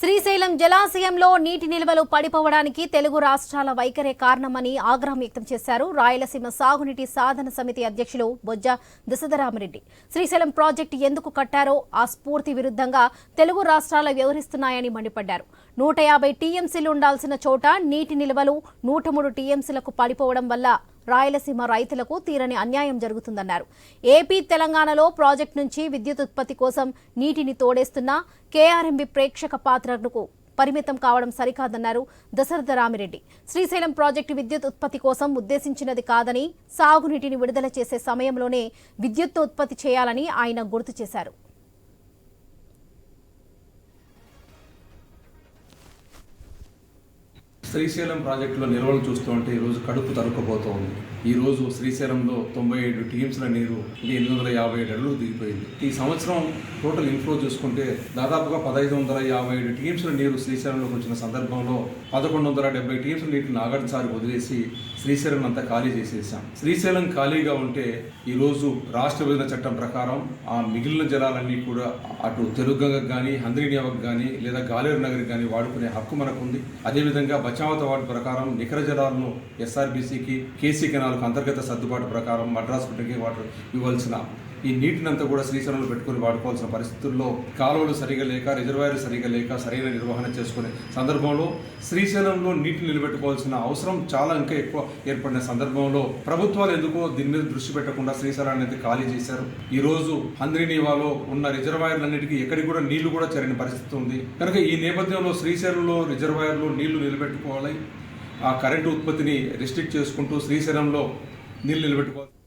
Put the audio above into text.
శ్రీశైలం జలాశయంలో నీటి నిల్వలు పడిపోవడానికి తెలుగు రాష్ట్రాల వైఖరే కారణమని ఆగ్రహం వ్యక్తం చేశారు రాయలసీమ సాగునీటి సాధన సమితి అధ్యక్షులు బొజ్జ దశధరామరెడ్డి శ్రీశైలం ప్రాజెక్టు ఎందుకు కట్టారో ఆ స్ఫూర్తి విరుద్ధంగా తెలుగు రాష్ట్రాలు వ్యవహరిస్తున్నాయని మండిపడ్డారు. నూట యాభై టీఎంసీలు ఉండాల్సిన చోట నీటి నిల్వలు నూట మూడు టీఎంసీలకు పడిపోవడం వల్ల రాయలసీమ రైతులకు తీరని అన్యాయం జరుగుతుందన్నారు. ఏపీ తెలంగాణలో ప్రాజెక్టు నుంచి విద్యుత్ ఉత్పత్తి కోసం నీటిని తోడేస్తున్న కేఆర్ఎంబి ప్రేక్షక పాత్రకు పరిమితం కావడం సరికాదన్నారు దశరథ రామిరెడ్డి. శ్రీశైలం ప్రాజెక్టు విద్యుత్ ఉత్పత్తి కోసం ఉద్దేశించినది కాదని సాగునీటిని విడుదల చేసే సమయంలోనే విద్యుత్ ఉత్పత్తి చేయాలని ఆయన గుర్తు చేశారు. శ్రీశైలం ప్రాజెక్టులో నిల్వలు చూస్తుంటే ఈరోజు కడుపు తరుక్కుపోతూ ఉంది. రోజు శ్రీశైలంలో తొంభై ఏడు టీమ్స్ల నీరు ఎనిమిది వందల యాభై ఏడు అడుగులు దిగిపోయింది. ఈ సంవత్సరం టోటల్ ఇన్ఫ్లో చూసుకుంటే దాదాపుగా పదహైదు వందల యాభై ఏడు టీమ్స్ల నీరు శ్రీశైలంలోకి వచ్చిన సందర్భంలో పదకొండు వందల డెబ్బై టీమ్స్ నీటిని నాగర్సారి వదిలేసి శ్రీశైలం అంతా ఖాళీ చేసేసాం. శ్రీశైలం ఖాళీగా ఉంటే ఈ రోజు రాష్ట్ర విభజన చట్టం ప్రకారం ఆ మిగిలిన జలాలన్నీ కూడా అటు తెలుగంగకు కానీ హంద్రీనియావకు కానీ లేదా గాలేరు నగర్కి కానీ వాడుకునే హక్కు మనకు ఉంది అదేవిధంగా బచావత వార్డు ప్రకారం నికర జలాలను ఎస్ఆర్బీసీకి కేసీ కెనాల్ నాలుగు అంతర్గత సర్దుబాటు ప్రకారం మద్రాసు డ్రింకింగ్ వాటర్ ఇవ్వాల్సిన ఈ నీటినంతా కూడా శ్రీశైలంలో పెట్టుకొని వాడుకోవాల్సిన పరిస్థితుల్లో కాలువలు సరిగా లేక రిజర్వాయర్లు సరిగా లేక సరైన నిర్వహణ చేసుకునే సందర్భంలో శ్రీశైలంలో నీటిని నిలబెట్టుకోవాల్సిన అవసరం చాలా ఇంకా ఎక్కువ ఏర్పడిన సందర్భంలో ప్రభుత్వాలు ఎందుకో దీని మీద దృష్టి పెట్టకుండా శ్రీశైలాన్ని అయితే ఖాళీ చేశారు. ఈ రోజు హంద్రినీవాలో ఉన్న రిజర్వాయర్లన్నిటికీ ఎక్కడికి కూడా నీళ్ళు కూడా చేరని పరిస్థితి ఉంది. కనుక ఈ నేపథ్యంలో శ్రీశైలంలో రిజర్వాయర్లో నీళ్ళు నిలబెట్టుకోవాలి. ఆ కరెంటు ఉత్పత్తిని రిస్ట్రిక్ట్ చేసుకుంటూ శ్రీశైలంలో నీళ్ళు నిలబెట్టుకోవాలి